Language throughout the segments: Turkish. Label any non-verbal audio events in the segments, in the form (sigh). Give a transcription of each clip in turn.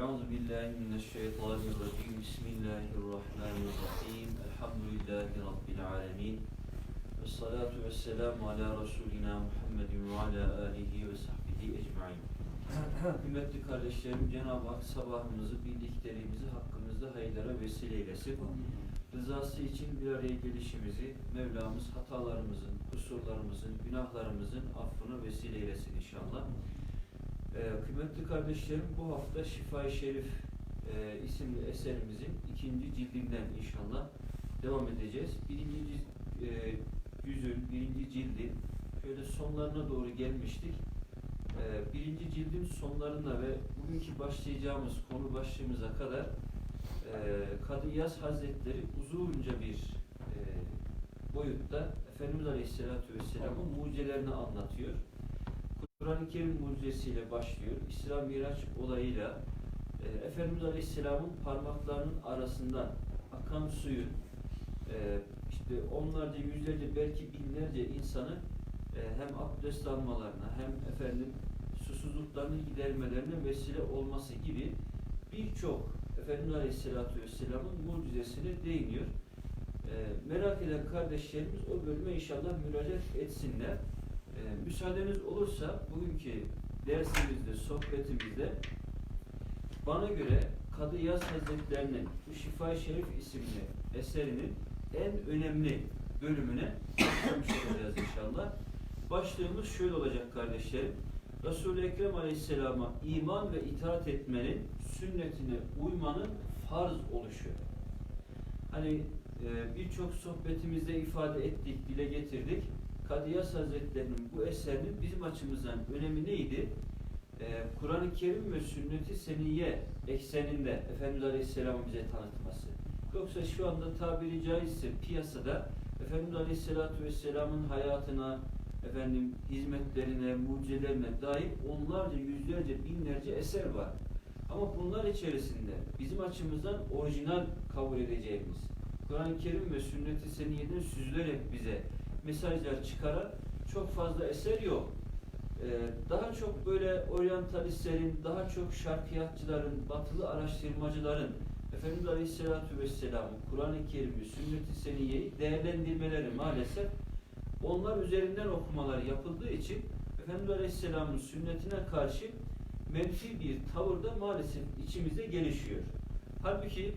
Euzu billahi mineşşeytanirracim. Bismillahirrahmanirrahim. Elhamdülillahi rabbil alamin. Ve salatu vesselamu ala Resulina Muhammedin ve ala alihi ve sahbihi ecmaîn. Kıymetli kardeşlerim, Cenab-ı Hak sabahımızı, bildiklerimizi hakkımızda hayırlara vesile eylesin. Rızası için bir araya gelişimizi Mevlamız hatalarımızın, kusurlarımızın, günahlarımızın affını vesile eylesin inşallah. Ee, kıymetli kardeşlerim bu hafta Şifa-i Şerif e, isimli eserimizin ikinci cildinden inşallah devam edeceğiz. Birinci ciz, e, yüzün, birinci cildin şöyle sonlarına doğru gelmiştik. E, birinci cildin sonlarına ve bugünkü başlayacağımız konu başlığımıza kadar e, Kadı İyaz Hazretleri uzunca bir e, boyutta Efendimiz Aleyhisselatü Vesselam'ın mucizelerini anlatıyor. Kur'an-ı Kerim mucizesiyle başlıyor. İsra Miraç olayıyla e, Efendimiz Aleyhisselam'ın parmaklarının arasından akan suyun e, işte onlarca, yüzlerce, belki binlerce insanı e, hem abdest almalarına hem efendim susuzluklarını gidermelerine vesile olması gibi birçok Efendimiz Aleyhisselatü Vesselam'ın mucizesine değiniyor. E, merak eden kardeşlerimiz o bölüme inşallah müracaat etsinler. Ee, müsaadeniz olursa bugünkü dersimizde, sohbetimizde bana göre Kadı Yaz Hazretlerinin bu Şifa-i Şerif isimli eserinin en önemli bölümüne başlamış olacağız inşallah. Başlığımız şöyle olacak kardeşlerim. Resul-i Ekrem Aleyhisselam'a iman ve itaat etmenin, sünnetine uymanın farz oluşu. Hani e, birçok sohbetimizde ifade ettik, dile getirdik. Kadıyas Hazretleri'nin bu eserinin bizim açımızdan önemi neydi? Ee, Kur'an-ı Kerim ve sünnet-i seniyye ekseninde Efendimiz Aleyhisselam'ı bize tanıtması. Yoksa şu anda tabiri caizse piyasada Efendimiz Aleyhisselatü Vesselam'ın hayatına, efendim hizmetlerine, mucizelerine dair onlarca, yüzlerce, binlerce eser var. Ama bunlar içerisinde bizim açımızdan orijinal kabul edeceğimiz Kur'an-ı Kerim ve sünnet-i seniyeden süzülerek bize mesajlar çıkaran çok fazla eser yok. Ee, daha çok böyle oryantalistlerin, daha çok şarkiyatçıların, batılı araştırmacıların Efendimiz Aleyhisselatü Vesselam'ı, Kur'an-ı Kerim'i, sünnet-i seniyeyi değerlendirmeleri maalesef onlar üzerinden okumalar yapıldığı için Efendimiz Aleyhisselam'ın sünnetine karşı menfi bir tavır da maalesef içimizde gelişiyor. Halbuki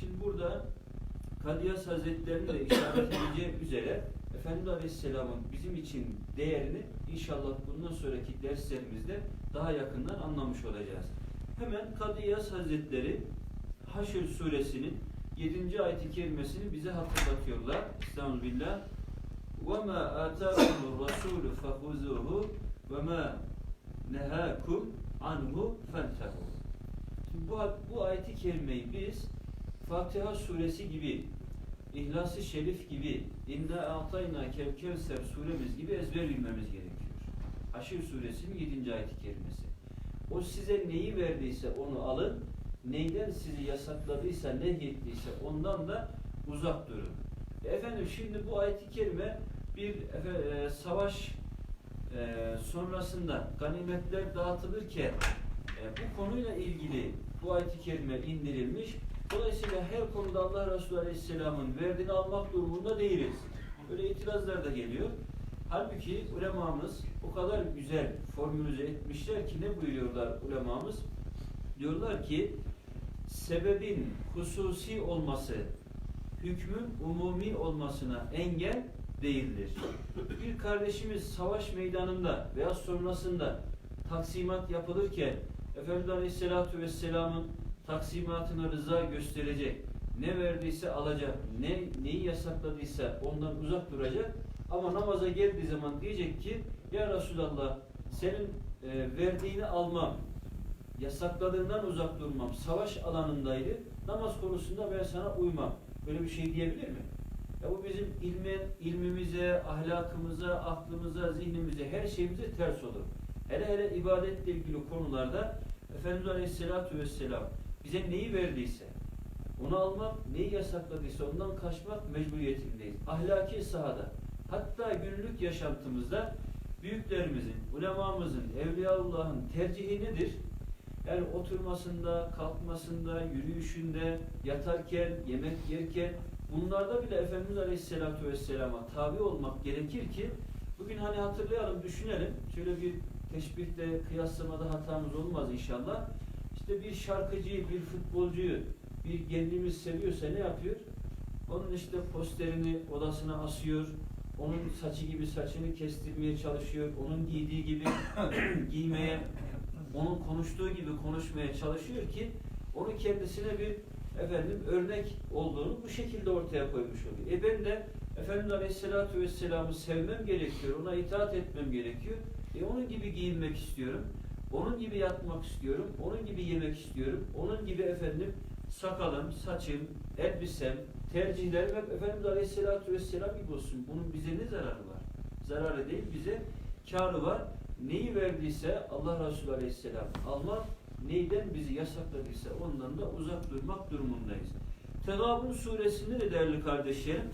şimdi burada Kadiyas Hazretleri'nin de işaret edeceği üzere Efendimiz Aleyhisselam'ın bizim için değerini inşallah bundan sonraki derslerimizde daha yakından anlamış olacağız. Hemen Kadıyas Hazretleri Haşr suresinin 7. ayet-i kerimesini bize hatırlatıyorlar. Estağfirullah. وَمَا آتَاكُمُ الرَّسُولُ فَخُذُوهُ وَمَا نَهَاكُمْ عَنْهُ فَانْتَهُوا Şimdi bu, bu ayet-i kerimeyi biz Fatiha suresi gibi İhlas-ı Şerif gibi İnna Atayna Kevkevser suremiz gibi ezber bilmemiz gerekiyor. Haşir suresinin 7. ayet-i kerimesi. O size neyi verdiyse onu alın, neyden sizi yasakladıysa, nehyettiyse ondan da uzak durun. Efendim şimdi bu ayet-i kerime bir e, savaş e, sonrasında ganimetler dağıtılırken e, bu konuyla ilgili bu ayet-i kerime indirilmiş Dolayısıyla her konuda Allah Resulü Aleyhisselam'ın verdiğini almak durumunda değiliz. Böyle itirazlar da geliyor. Halbuki ulemamız o kadar güzel formülize etmişler ki ne buyuruyorlar ulemamız? Diyorlar ki sebebin hususi olması hükmün umumi olmasına engel değildir. Bir kardeşimiz savaş meydanında veya sonrasında taksimat yapılırken Efendimiz Aleyhisselatü Vesselam'ın taksimatına rıza gösterecek. Ne verdiyse alacak. Ne neyi yasakladıysa ondan uzak duracak. Ama namaza geldiği zaman diyecek ki ya Resulallah senin e, verdiğini almam, yasakladığından uzak durmam, savaş alanındaydı. Namaz konusunda ben sana uymam. Böyle bir şey diyebilir mi? Ya bu bizim ilmin, ilmimize, ahlakımıza, aklımıza, zihnimize, her şeyimize ters olur. Hele hele ibadetle ilgili konularda Efendimiz Aleyhisselatü Vesselam bize neyi verdiyse, onu almak, neyi yasakladıysa ondan kaçmak mecburiyetindeyiz. Ahlaki sahada, hatta günlük yaşantımızda büyüklerimizin, ulemamızın, Evliyaullah'ın tercihi nedir? Yani oturmasında, kalkmasında, yürüyüşünde, yatarken, yemek yerken bunlarda bile Efendimiz Aleyhisselatü Vesselam'a tabi olmak gerekir ki bugün hani hatırlayalım, düşünelim. Şöyle bir teşbihte, kıyaslamada hatamız olmaz inşallah. İşte bir şarkıcıyı, bir futbolcuyu bir gelinimiz seviyorsa ne yapıyor? Onun işte posterini odasına asıyor. Onun saçı gibi saçını kestirmeye çalışıyor. Onun giydiği gibi (coughs) giymeye, onun konuştuğu gibi konuşmaya çalışıyor ki onu kendisine bir efendim örnek olduğunu bu şekilde ortaya koymuş oluyor. E ben de Efendimiz Aleyhisselatü Vesselam'ı sevmem gerekiyor, ona itaat etmem gerekiyor. E onun gibi giyinmek istiyorum, onun gibi yatmak istiyorum, onun gibi yemek istiyorum, onun gibi efendim sakalım, saçım, elbisem, tercihlerim hep Efendimiz Aleyhisselatü Vesselam gibi olsun. Bunun bize ne zararı var? Zararı değil, bize karı var. Neyi verdiyse Allah Resulü Aleyhisselam almak, neyden bizi yasakladıysa ondan da uzak durmak durumundayız. Tegabun suresinde de değerli kardeşlerim,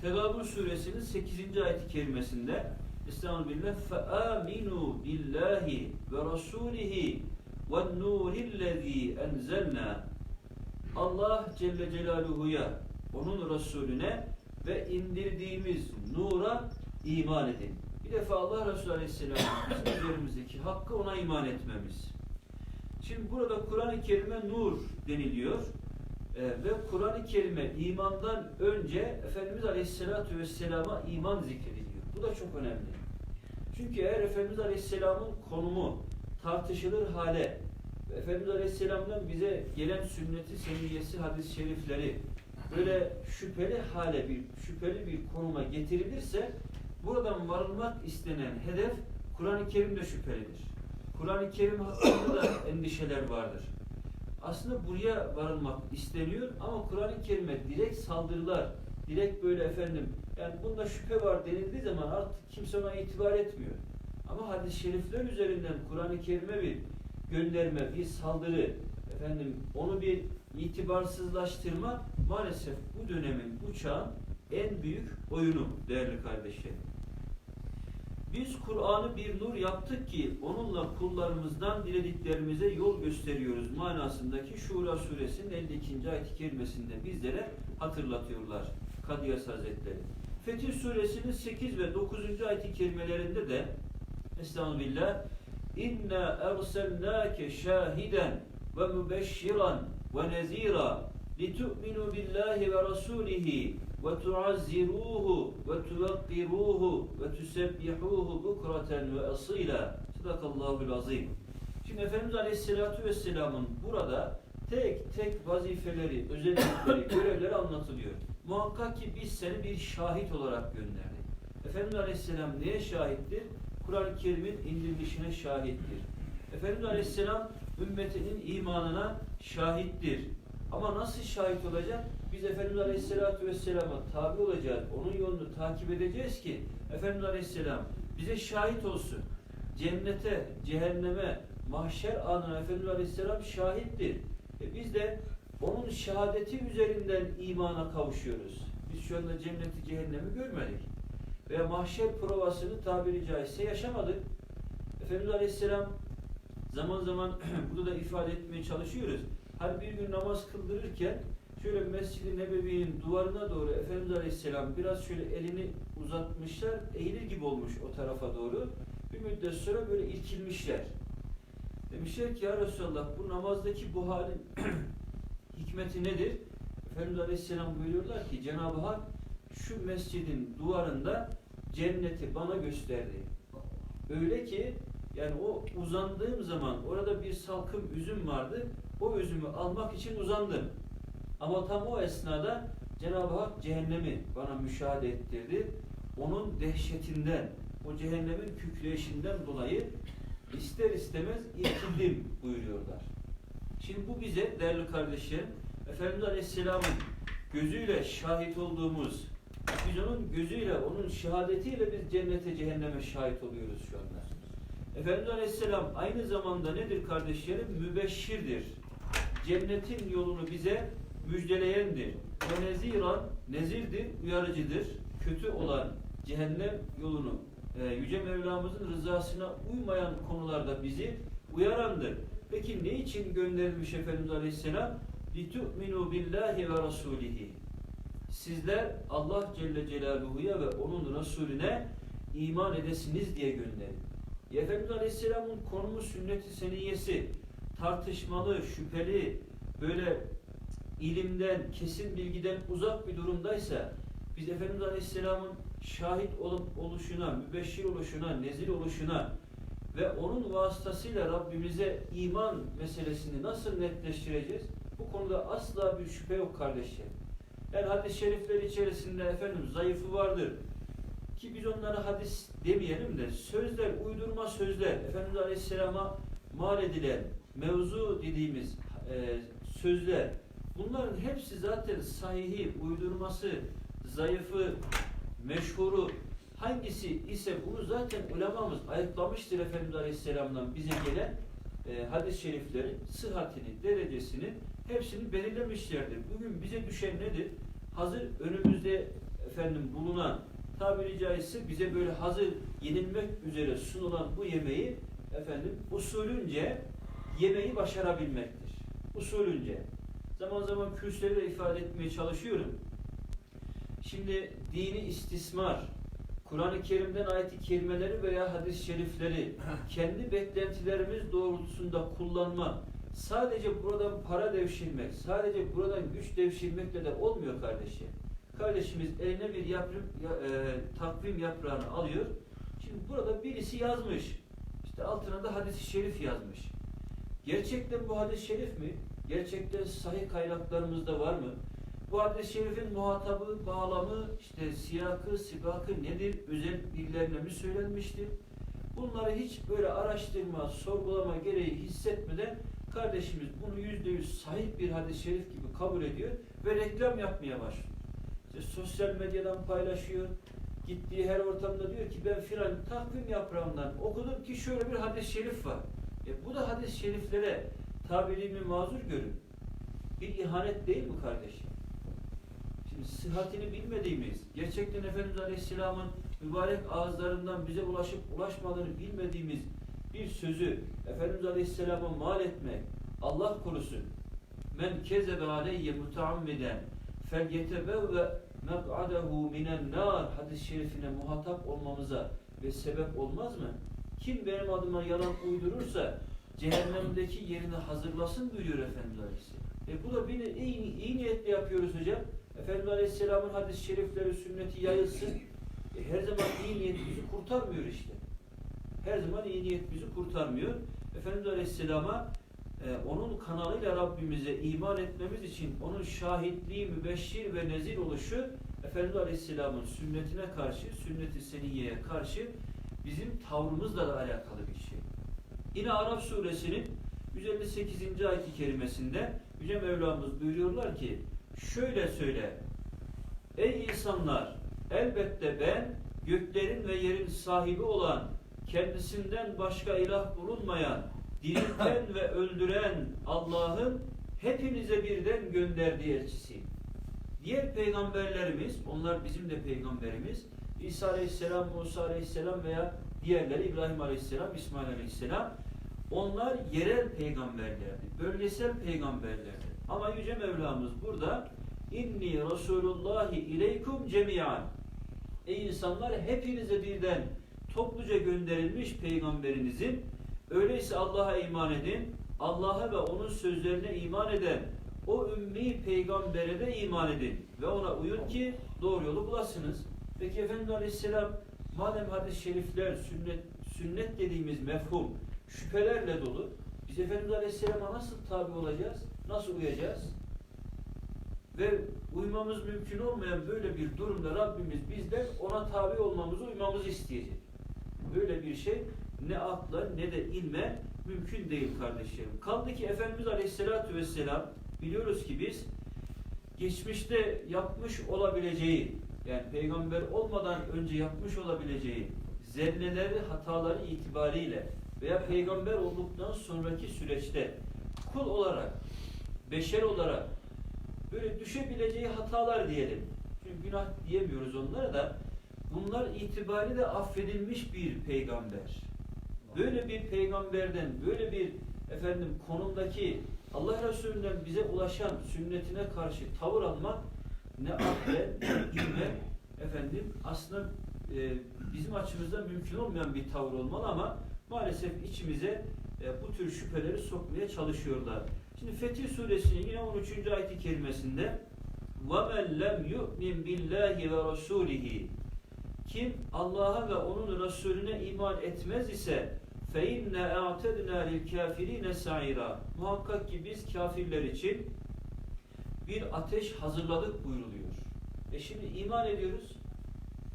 Tegabun suresinin 8. ayet-i kerimesinde İslam billah fe aminu billahi ve rasulihi ve nurillezî enzelna Allah Celle Celaluhu'ya, onun Resulüne ve indirdiğimiz nura iman edin. Bir defa Allah Resulü Aleyhisselam'ın bizim (coughs) üzerimizdeki hakkı ona iman etmemiz. Şimdi burada Kur'an-ı Kerim'e nur deniliyor. Ee, ve Kur'an-ı Kerim'e imandan önce Efendimiz Aleyhisselatü Vesselam'a iman zikredildi. Bu da çok önemli. Çünkü eğer Efendimiz Aleyhisselam'ın konumu tartışılır hale Efendimiz Aleyhisselam'dan bize gelen sünneti, seniyyesi, hadis-i şerifleri böyle şüpheli hale bir şüpheli bir konuma getirilirse buradan varılmak istenen hedef Kur'an-ı Kerim'de şüphelidir. Kur'an-ı Kerim hakkında da (coughs) endişeler vardır. Aslında buraya varılmak isteniyor ama Kur'an-ı Kerim'e direkt saldırılar, direkt böyle efendim yani bunda şüphe var denildiği zaman artık kimse ona itibar etmiyor. Ama hadis-i şerifler üzerinden Kur'an-ı Kerim'e bir gönderme, bir saldırı, efendim onu bir itibarsızlaştırma maalesef bu dönemin, bu çağın en büyük oyunu değerli kardeşlerim. Biz Kur'an'ı bir nur yaptık ki onunla kullarımızdan dilediklerimize yol gösteriyoruz manasındaki Şura suresinin 52. ayet-i kerimesinde bizlere hatırlatıyorlar Kadıyas Hazretleri. Fetih suresinin 8 ve 9. ayet-i kerimelerinde de Estağfirullah İnna erselnâke şahiden ve mübeşşiran ve nezîrâ litu'minu billahi ve rasulihi ve tuazziruhu ve tuvekkiruhu ve tusebbihuhu bukraten ve asîlâ. Sadakallahul. Şimdi Efendimiz Aleyhisselatü Vesselam'ın burada tek tek vazifeleri, özellikleri, görevleri anlatılıyor. Muhakkak ki biz seni bir şahit olarak gönderdik. Efendimiz Aleyhisselam neye şahittir? Kur'an-ı Kerim'in indirilişine şahittir. Efendimiz Aleyhisselam ümmetinin imanına şahittir. Ama nasıl şahit olacak? Biz Efendimiz Aleyhisselatü Vesselam'a tabi olacağız. Onun yolunu takip edeceğiz ki Efendimiz Aleyhisselam bize şahit olsun. Cennete, cehenneme, mahşer anına Efendimiz Aleyhisselam şahittir. E biz de onun şehadeti üzerinden imana kavuşuyoruz. Biz şu anda cenneti, cehennemi görmedik. Veya mahşer provasını tabiri caizse yaşamadık. Efendimiz Aleyhisselam zaman zaman (clears throat) burada da ifade etmeye çalışıyoruz. Hani bir gün namaz kıldırırken şöyle Mescid-i Nebevi'nin duvarına doğru Efendimiz Aleyhisselam biraz şöyle elini uzatmışlar, eğilir gibi olmuş o tarafa doğru. Bir müddet sonra böyle irkilmişler. Demişler ki ya Resulallah bu namazdaki bu halin (clears throat) hikmeti nedir? Efendimiz Aleyhisselam buyuruyorlar ki Cenab-ı Hak şu mescidin duvarında cenneti bana gösterdi. Öyle ki yani o uzandığım zaman orada bir salkım üzüm vardı. O üzümü almak için uzandım. Ama tam o esnada Cenab-ı Hak cehennemi bana müşahede ettirdi. Onun dehşetinden, o cehennemin kükreyişinden dolayı ister istemez irkildim buyuruyorlar. Şimdi bu bize değerli kardeşlerim, Efendimiz Aleyhisselam'ın gözüyle şahit olduğumuz, biz onun gözüyle, onun şehadetiyle biz cennete, cehenneme şahit oluyoruz şu anda. Efendimiz Aleyhisselam aynı zamanda nedir kardeşlerim? Mübeşşirdir. Cennetin yolunu bize müjdeleyendir. Ve neziran, nezirdir, uyarıcıdır. Kötü olan cehennem yolunu e, Yüce Mevlamızın rızasına uymayan konularda bizi uyarandır. Peki ne için gönderilmiş Efendimiz Aleyhisselam? لِتُؤْمِنُوا بِاللّٰهِ وَرَسُولِهِ Sizler Allah Celle Celaluhu'ya ve onun Resulüne iman edesiniz diye gönderin. Efendimiz Aleyhisselam'ın konumu sünnet-i seniyesi tartışmalı, şüpheli, böyle ilimden, kesin bilgiden uzak bir durumdaysa biz Efendimiz Aleyhisselam'ın şahit olup oluşuna, mübeşşir oluşuna, nezil oluşuna ve onun vasıtasıyla Rabbimize iman meselesini nasıl netleştireceğiz? Bu konuda asla bir şüphe yok kardeşlerim. Yani hadis-i şerifler içerisinde efendim zayıfı vardır. Ki biz onlara hadis demeyelim de sözler, uydurma sözler, Efendimiz Aleyhisselam'a mal edilen, mevzu dediğimiz e, sözler, bunların hepsi zaten sahihi, uydurması, zayıfı, meşhuru hangisi ise bunu zaten ulemamız ayıklamıştır Efendimiz Aleyhisselam'dan bize gelen e, hadis-i şeriflerin sıhhatini, derecesini hepsini belirlemişlerdir. Bugün bize düşen nedir? Hazır önümüzde efendim bulunan tabiri caizse bize böyle hazır yenilmek üzere sunulan bu yemeği efendim usulünce yemeği başarabilmektir. Usulünce. Zaman zaman kürsüleri de ifade etmeye çalışıyorum. Şimdi dini istismar, Kur'an-ı Kerim'den ayet-i kerimeleri veya hadis-i şerifleri (laughs) kendi beklentilerimiz doğrultusunda kullanma, sadece buradan para devşirmek, sadece buradan güç devşirmekle de olmuyor kardeşim. Kardeşimiz eline bir yaprim, ya, e, takvim yaprağını alıyor. Şimdi burada birisi yazmış. İşte altına da hadis-i şerif yazmış. Gerçekten bu hadis-i şerif mi? Gerçekten sahih kaynaklarımızda var mı? Bu hadis-i şerifin muhatabı, bağlamı, işte siyakı, sibakı nedir? Özel bilgilerine mi söylenmiştir? Bunları hiç böyle araştırma, sorgulama gereği hissetmeden kardeşimiz bunu yüzde yüz sahih bir hadis-i şerif gibi kabul ediyor ve reklam yapmaya başlıyor. İşte sosyal medyadan paylaşıyor. Gittiği her ortamda diyor ki ben filan takvim yaprağından okudum ki şöyle bir hadis-i şerif var. E bu da hadis-i şeriflere tabirimi mazur görün. Bir ihanet değil mi kardeşim? Sıhhatini bilmediğimiz, gerçekten Efendimiz Aleyhisselam'ın mübarek ağızlarından bize ulaşıp ulaşmadığını bilmediğimiz bir sözü Efendimiz Aleyhisselam'a mal etmek, Allah korusun. Men kezebe aleyye mutaammiden fel yetebevve mek'adehu minen nar hadis-i şerifine muhatap olmamıza ve sebep olmaz mı? Kim benim adıma yalan uydurursa cehennemdeki yerini hazırlasın buyuruyor Efendimiz Aleyhisselam. E bu da bir iyi, iyi niyetle yapıyoruz hocam. Efendimiz Aleyhisselam'ın hadis-i şerifleri, sünneti yayılsın. E her zaman iyi niyet bizi kurtarmıyor işte. Her zaman iyi niyet bizi kurtarmıyor. Efendimiz Aleyhisselam'a e, onun kanalıyla Rabbimize iman etmemiz için onun şahitliği, mübeşşir ve nezir oluşu Efendimiz Aleyhisselam'ın sünnetine karşı, sünnet-i seniyeye karşı bizim tavrımızla da alakalı bir şey. Yine Arap suresinin 158. ayet-i kerimesinde Yüce Mevlamız buyuruyorlar ki şöyle söyle Ey insanlar elbette ben göklerin ve yerin sahibi olan kendisinden başka ilah bulunmayan dirilten (laughs) ve öldüren Allah'ın hepinize birden gönderdiği elçisiyim. Diğer peygamberlerimiz, onlar bizim de peygamberimiz, İsa Aleyhisselam, Musa Aleyhisselam veya diğerleri İbrahim Aleyhisselam, İsmail Aleyhisselam, onlar yerel peygamberlerdi, bölgesel peygamberlerdi. Ama Yüce Mevlamız burada İnni Resulullahi ileykum cemiyan. Ey insanlar hepinize birden topluca gönderilmiş peygamberinizin öyleyse Allah'a iman edin. Allah'a ve onun sözlerine iman eden o ümmi peygambere de iman edin ve ona uyun ki doğru yolu bulasınız. Peki Efendimiz Aleyhisselam madem hadis-i şerifler, sünnet, sünnet dediğimiz mefhum şüphelerle dolu, biz Efendimiz Aleyhisselam'a nasıl tabi olacağız? Nasıl uyacağız? Ve uymamız mümkün olmayan böyle bir durumda Rabbimiz bizden ona tabi olmamızı, uymamızı isteyecek. Böyle bir şey ne akla ne de ilme mümkün değil kardeşlerim. Kaldı ki Efendimiz Aleyhisselatü Vesselam biliyoruz ki biz geçmişte yapmış olabileceği yani peygamber olmadan önce yapmış olabileceği zelleleri, hataları itibariyle veya peygamber olduktan sonraki süreçte kul olarak, beşer olarak böyle düşebileceği hatalar diyelim. Çünkü günah diyemiyoruz onlara da bunlar itibariyle affedilmiş bir peygamber. Böyle bir peygamberden böyle bir efendim konumdaki Allah Resulü'nden bize ulaşan sünnetine karşı tavır almak ne aklen ne ilmen efendim aslında e, bizim açımızdan mümkün olmayan bir tavır olmalı ama maalesef içimize e, bu tür şüpheleri sokmaya çalışıyorlar. Şimdi Fetih Suresinin yine 13. ayet-i kerimesinde وَمَنْ لَمْ يُؤْمِنْ بِاللّٰهِ وَرَسُولِهِ Kim Allah'a ve onun Resulüne iman etmez ise فَاِنَّ اَعْتَدْنَا لِلْكَافِر۪ينَ سَعِيرًا Muhakkak ki biz kafirler için bir ateş hazırladık buyruluyor. E şimdi iman ediyoruz.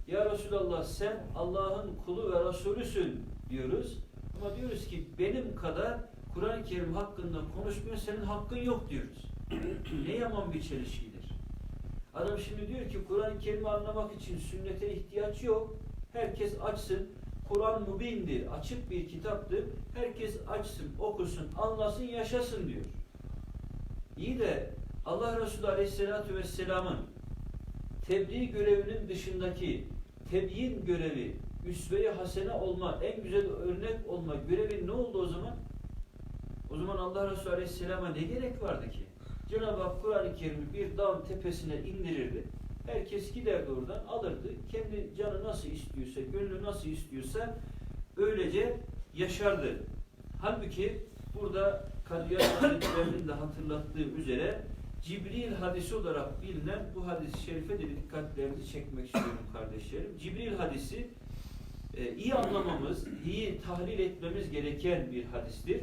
Ya Resulallah sen Allah'ın kulu ve Resulüsün diyoruz. Ama diyoruz ki benim kadar Kur'an-ı Kerim hakkında konuşmuyor, senin hakkın yok diyoruz. (clears throat) ne yaman bir çelişkidir. Adam şimdi diyor ki Kur'an-ı Kerim'i anlamak için sünnete ihtiyaç yok. Herkes açsın. Kur'an mubindir, açık bir kitaptır. Herkes açsın, okusun, anlasın, yaşasın diyor. İyi de Allah Resulü Aleyhisselatü Vesselam'ın tebliğ görevinin dışındaki tebyin görevi, üsve-i hasene olma, en güzel örnek olma görevi ne oldu o zaman? O zaman Allah Resulü Aleyhisselam'a ne gerek vardı ki? Cenab-ı Hak Kur'an-ı Kerim'i bir dağın tepesine indirirdi. Herkes giderdi oradan alırdı. Kendi canı nasıl istiyorsa, gönlü nasıl istiyorsa öylece yaşardı. Halbuki burada Kadıyar Hazretleri'nin de hatırlattığı üzere Cibril hadisi olarak bilinen bu hadis-i şerife de dikkatlerinizi çekmek istiyorum kardeşlerim. Cibril hadisi e, iyi anlamamız, iyi tahlil etmemiz gereken bir hadistir.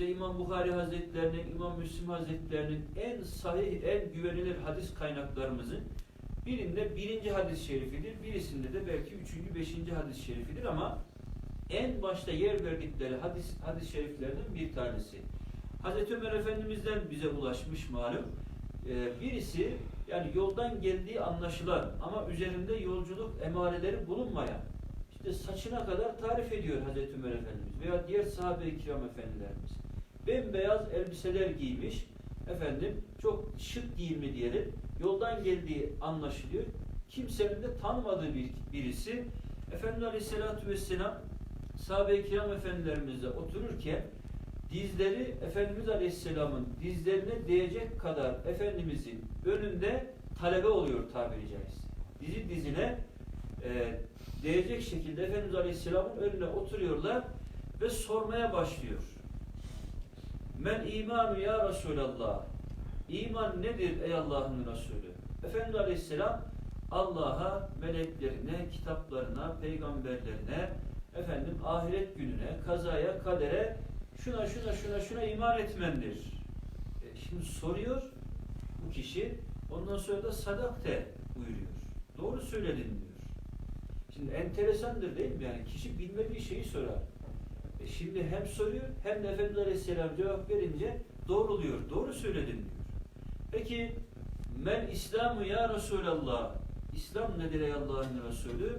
İşte İmam Bukhari Hazretlerinin, İmam Müslim Hazretlerinin en sahih, en güvenilir hadis kaynaklarımızın birinde birinci hadis-i şerifidir, birisinde de belki üçüncü, beşinci hadis-i şerifidir ama en başta yer verdikleri hadis, hadis-i şeriflerden bir tanesi. Hazreti Ömer Efendimiz'den bize ulaşmış malum. Ee, birisi yani yoldan geldiği anlaşılan ama üzerinde yolculuk emareleri bulunmayan işte saçına kadar tarif ediyor Hazreti Ömer Efendimiz veya diğer sahabe-i kiram efendilerimiz. Bembeyaz elbiseler giymiş, efendim çok şık giyimli diyelim, yoldan geldiği anlaşılıyor. Kimsenin de tanımadığı bir, birisi Efendimiz Aleyhisselatü Vesselam sahabe-i kiram efendilerimizle otururken dizleri Efendimiz Aleyhisselam'ın dizlerine değecek kadar Efendimizin önünde talebe oluyor tabiri caizse. Dizi dizine e, değecek şekilde Efendimiz Aleyhisselam'ın önüne oturuyorlar ve sormaya başlıyor. Men imanu ya Resulallah. İman nedir ey Allah'ın Resulü? Efendimiz Aleyhisselam Allah'a, meleklerine, kitaplarına, peygamberlerine, efendim ahiret gününe, kazaya, kadere şuna şuna şuna şuna iman etmendir. E, şimdi soruyor bu kişi ondan sonra da sadakte buyuruyor. Doğru söyledin diyor. Şimdi enteresandır değil mi? Yani kişi bilmediği şeyi sorar. E şimdi hem soruyor hem de Efendimiz Aleyhisselam cevap verince doğruluyor. Doğru söyledin diyor. Peki men İslamu ya Resulallah İslam nedir ey Allah'ın Resulü?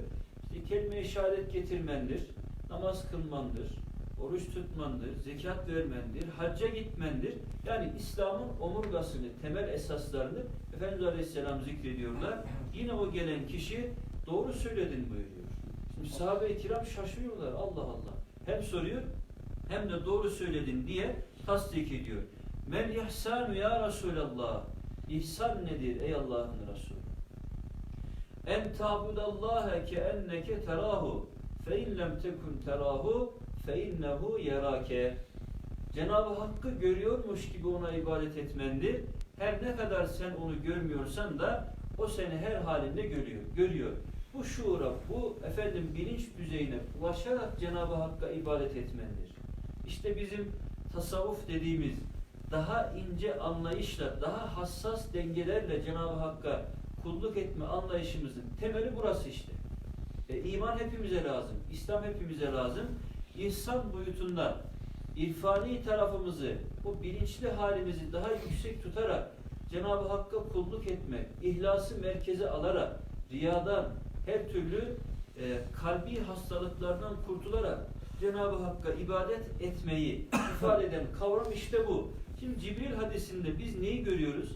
İşte kelime-i şehadet getirmendir, namaz kılmandır, oruç tutmandır, zekat vermendir, hacca gitmendir. Yani İslam'ın omurgasını, temel esaslarını Efendimiz Aleyhisselam zikrediyorlar. Yine o gelen kişi doğru söyledin buyuruyor. Şimdi sahabe-i kiram şaşırıyorlar. Allah Allah. Hem soruyor hem de doğru söyledin diye tasdik ediyor. Men ihsanu ya Resulallah. İhsan nedir ey Allah'ın Resulü? En ta'budallaha ke enneke terahu fe in lem tekun terahu fe innehu yerake. Cenab-ı Hakk'ı görüyormuş gibi ona ibadet etmendir. Her ne kadar sen onu görmüyorsan da o seni her halinde görüyor. Görüyor. Bu şuura, bu efendim bilinç düzeyine ulaşarak Cenab-ı Hakk'a ibadet etmendir. İşte bizim tasavvuf dediğimiz daha ince anlayışla, daha hassas dengelerle Cenab-ı Hakk'a kulluk etme anlayışımızın temeli burası işte. E, iman hepimize lazım, İslam hepimize lazım. İhsan boyutunda irfani tarafımızı, o bilinçli halimizi daha yüksek tutarak Cenab-ı Hakk'a kulluk etmek, ihlası merkeze alarak, riyadan, her türlü e, kalbi hastalıklardan kurtularak Cenab-ı Hakk'a ibadet etmeyi (coughs) ifade eden kavram işte bu. Şimdi Cibril hadisinde biz neyi görüyoruz?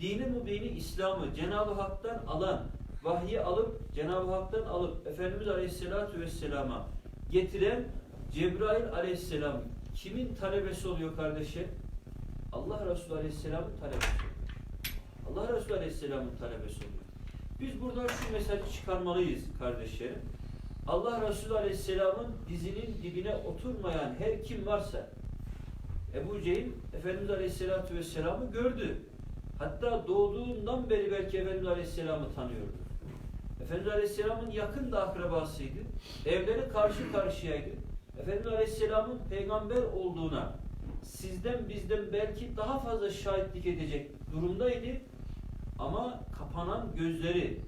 Dini mübini İslam'ı Cenab-ı Hak'tan alan, vahyi alıp Cenab-ı Hak'tan alıp Efendimiz Aleyhisselatü Vesselam'a getiren Cebrail Aleyhisselam kimin talebesi oluyor kardeşler? Allah Resulü Aleyhisselam'ın talebesi oluyor. Allah Resulü Aleyhisselam'ın talebesi oluyor. Biz buradan şu mesajı çıkarmalıyız kardeşlerim. Allah Resulü Aleyhisselam'ın dizinin dibine oturmayan her kim varsa Ebu Cehil Efendimiz Aleyhisselatü Vesselam'ı gördü. Hatta doğduğundan beri belki Efendimiz Aleyhisselam'ı tanıyordu. Efendimiz Aleyhisselam'ın yakın da akrabasıydı. Evleri karşı karşıyaydı. Efendimiz Aleyhisselam'ın peygamber olduğuna sizden bizden belki daha fazla şahitlik edecek durumdaydı. Ama kapanan gözleri,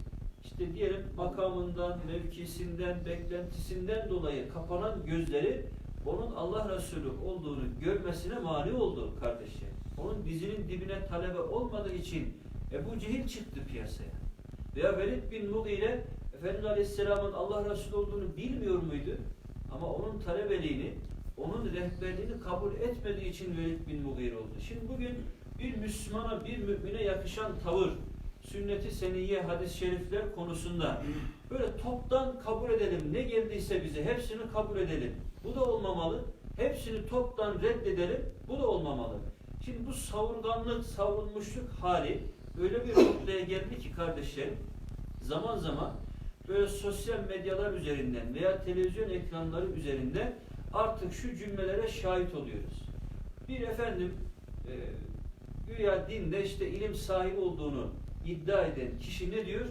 işte diyelim makamından, mevkisinden, beklentisinden dolayı kapanan gözleri onun Allah Resulü olduğunu görmesine mani oldu kardeşler. Onun dizinin dibine talebe olmadığı için Ebu Cehil çıktı piyasaya. Veya Velid bin Mughire Efendimiz Aleyhisselam'ın Allah Resulü olduğunu bilmiyor muydu? Ama onun talebeliğini, onun rehberliğini kabul etmediği için Velid bin Mughire oldu. Şimdi bugün bir Müslümana, bir mümine yakışan tavır, sünnet-i seniyye, hadis-i şerifler konusunda böyle toptan kabul edelim. Ne geldiyse bize hepsini kabul edelim. Bu da olmamalı. Hepsini toptan reddedelim. Bu da olmamalı. Şimdi bu savurganlık, savrulmuşluk hali öyle bir noktaya geldi ki kardeşlerim zaman zaman böyle sosyal medyalar üzerinden veya televizyon ekranları üzerinden artık şu cümlelere şahit oluyoruz. Bir efendim e, güya dinde işte ilim sahibi olduğunu iddia eden kişi ne diyor?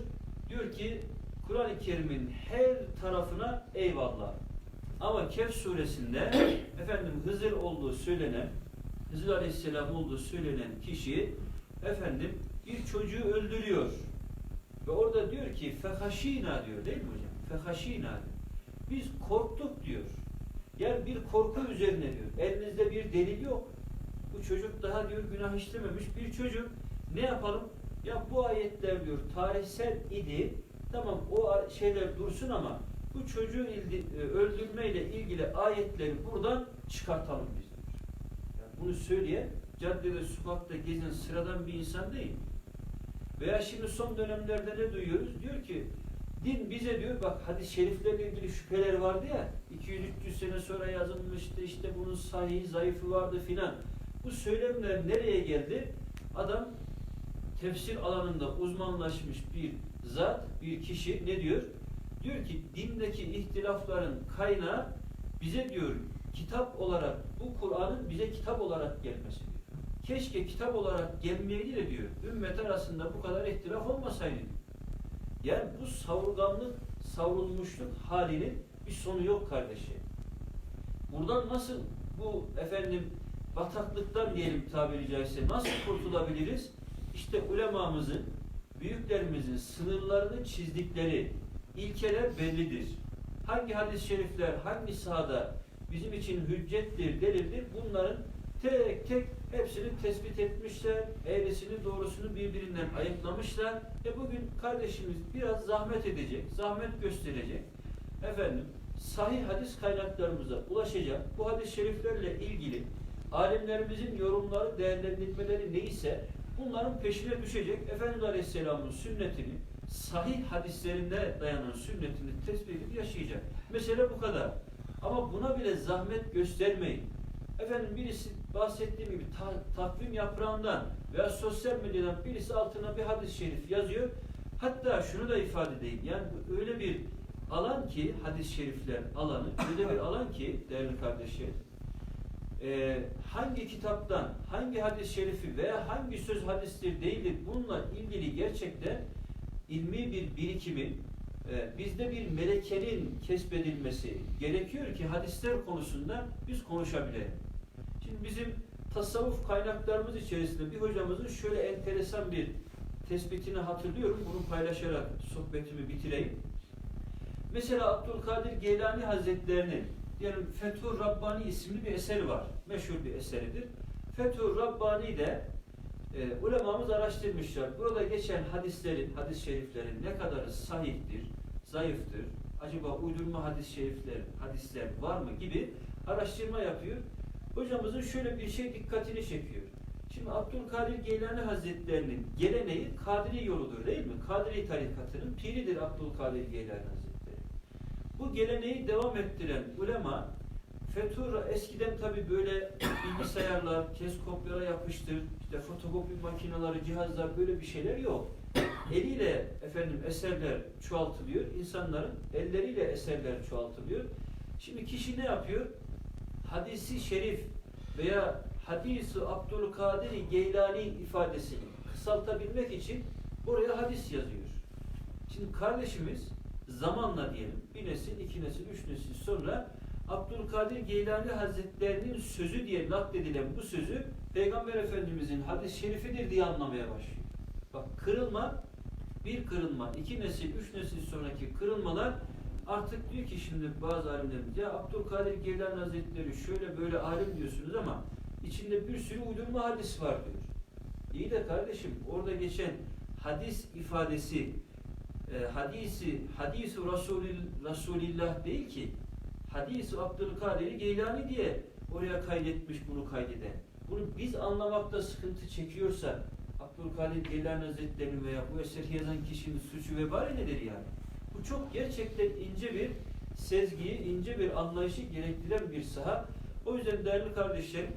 Diyor ki Kur'an-ı Kerim'in her tarafına eyvallah. Ama Kehf suresinde (coughs) efendim Hızır olduğu söylenen Hızır Aleyhisselam olduğu söylenen kişi efendim bir çocuğu öldürüyor. Ve orada diyor ki fehaşina diyor değil mi hocam? Fehaşina diyor. Biz korktuk diyor. Yani bir korku üzerine diyor. Elinizde bir delil yok. Bu çocuk daha diyor günah işlememiş bir çocuk. Ne yapalım? Ya bu ayetler diyor tarihsel idi. Tamam o şeyler dursun ama bu çocuğu e, öldürmeyle ilgili ayetleri buradan çıkartalım biz diyor. Yani bunu söyleyen caddede, sokakta gezen sıradan bir insan değil. Veya şimdi son dönemlerde ne duyuyoruz? Diyor ki din bize diyor bak hadis-i şeriflerle ilgili şüpheler vardı ya 200-300 sene sonra yazılmıştı işte bunun sahihi zayıfı vardı filan. Bu söylemler nereye geldi? Adam tefsir alanında uzmanlaşmış bir zat, bir kişi ne diyor? Diyor ki dindeki ihtilafların kaynağı bize diyor kitap olarak bu Kur'an'ın bize kitap olarak gelmesi diyor. Keşke kitap olarak gelmeyeydi de diyor. Ümmet arasında bu kadar ihtilaf olmasaydı diyor. Yani bu savurganlık, savrulmuşluk halinin bir sonu yok kardeşim. Buradan nasıl bu efendim bataklıktan diyelim tabiri caizse nasıl kurtulabiliriz? İşte ulemamızın, büyüklerimizin sınırlarını çizdikleri ilkeler bellidir. Hangi hadis-i şerifler, hangi sahada bizim için hüccettir, delildir bunların tek tek hepsini tespit etmişler, eğrisini doğrusunu birbirinden ayıklamışlar. E bugün kardeşimiz biraz zahmet edecek, zahmet gösterecek. Efendim, sahih hadis kaynaklarımıza ulaşacak. Bu hadis-i şeriflerle ilgili alimlerimizin yorumları, değerlendirmeleri neyse bunların peşine düşecek. Efendimiz Aleyhisselam'ın sünnetini, sahih hadislerinde dayanan sünnetini tespit edip yaşayacak. Mesele bu kadar. Ama buna bile zahmet göstermeyin. Efendim birisi bahsettiğim gibi ta, takvim yaprağından veya sosyal medyadan birisi altına bir hadis-i şerif yazıyor. Hatta şunu da ifade edeyim. Yani öyle bir alan ki hadis-i şerifler alanı öyle bir alan ki değerli kardeşler e, hangi kitaptan hangi hadis-i şerifi veya hangi söz hadistir değildir bununla ilgili gerçekten ilmi bir birikimin e, bizde bir melekenin kesbedilmesi gerekiyor ki hadisler konusunda biz konuşabilelim. Şimdi bizim tasavvuf kaynaklarımız içerisinde bir hocamızın şöyle enteresan bir tespitini hatırlıyorum. Bunu paylaşarak sohbetimi bitireyim. Mesela Abdülkadir Geylani Hazretlerinin diyelim Fethur Rabbani isimli bir eseri var. Meşhur bir eseridir. Fethur Rabbani de e, ulemamız araştırmışlar. Burada geçen hadislerin, hadis-i şeriflerin ne kadarı sahihtir, zayıftır, acaba uydurma hadis-i şerifler, hadisler var mı gibi araştırma yapıyor. Hocamızın şöyle bir şey dikkatini çekiyor. Şimdi Abdülkadir Geylani Hazretlerinin geleneği Kadiri yoludur değil mi? Kadiri tarikatının piridir Abdülkadir Geylani Hazretleri. Bu geleneği devam ettiren ulema Fetura eskiden tabi böyle bilgisayarlar, test kopyala yapıştır, işte fotokopi makineleri, cihazlar böyle bir şeyler yok. Eliyle efendim eserler çoğaltılıyor. İnsanların elleriyle eserler çoğaltılıyor. Şimdi kişi ne yapıyor? Hadisi şerif veya hadisi Abdülkadir Geylani ifadesini kısaltabilmek için oraya hadis yazıyor. Şimdi kardeşimiz zamanla diyelim bir nesil, iki nesil, üç nesil sonra Abdülkadir Geylani Hazretlerinin sözü diye nakledilen bu sözü Peygamber Efendimizin hadis-i şerifidir diye anlamaya başlıyor. Bak kırılma, bir kırılma, iki nesil, üç nesil sonraki kırılmalar artık diyor ki şimdi bazı alimlerimiz ya Abdülkadir Geylani Hazretleri şöyle böyle alim diyorsunuz ama içinde bir sürü uydurma hadis var diyor. İyi de kardeşim orada geçen hadis ifadesi e, hadisi hadisi Resulil, Resulillah değil ki hadisi Abdülkadir Geylani diye oraya kaydetmiş bunu kaydeden. Bunu biz anlamakta sıkıntı çekiyorsa Abdülkadir Geylani Hazretleri'nin veya bu eseri yazan kişinin suçu vebali nedir yani? Bu çok gerçekten ince bir sezgiyi, ince bir anlayışı gerektiren bir saha. O yüzden değerli kardeşlerim,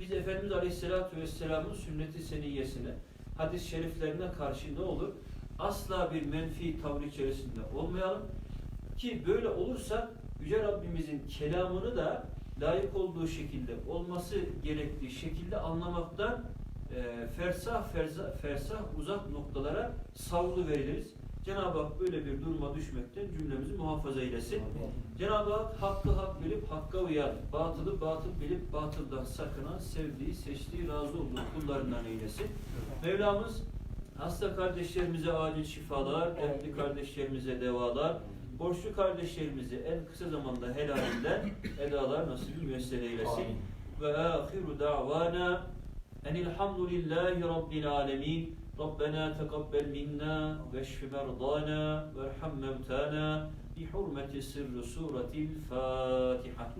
biz Efendimiz Aleyhisselatü Vesselam'ın sünneti seniyyesine, hadis-i şeriflerine karşı ne olur? Asla bir menfi tavır içerisinde olmayalım. Ki böyle olursa Yüce Rabbimizin kelamını da layık olduğu şekilde, olması gerektiği şekilde anlamaktan e, fersah, fersah, fersah uzak noktalara savrulu veririz. Cenab-ı Hak böyle bir duruma düşmekten cümlemizi muhafaza eylesin. Cenab-ı Hak hakkı hak bilip hakka uyan, batılı batıl bilip batıldan sakınan, sevdiği, seçtiği, razı olduğu kullarından eylesin. Mevlamız hasta kardeşlerimize acil şifalar, dertli kardeşlerimize devalar, borçlu kardeşlerimizi en kısa zamanda helalinden (coughs) edalar nasip müessere eylesin. Ve ahiru da'vana enilhamdülillahi rabbil alemin. ربنا تقبل منا واشف مرضانا وارحم موتانا بحرمة سر سورة الفاتحة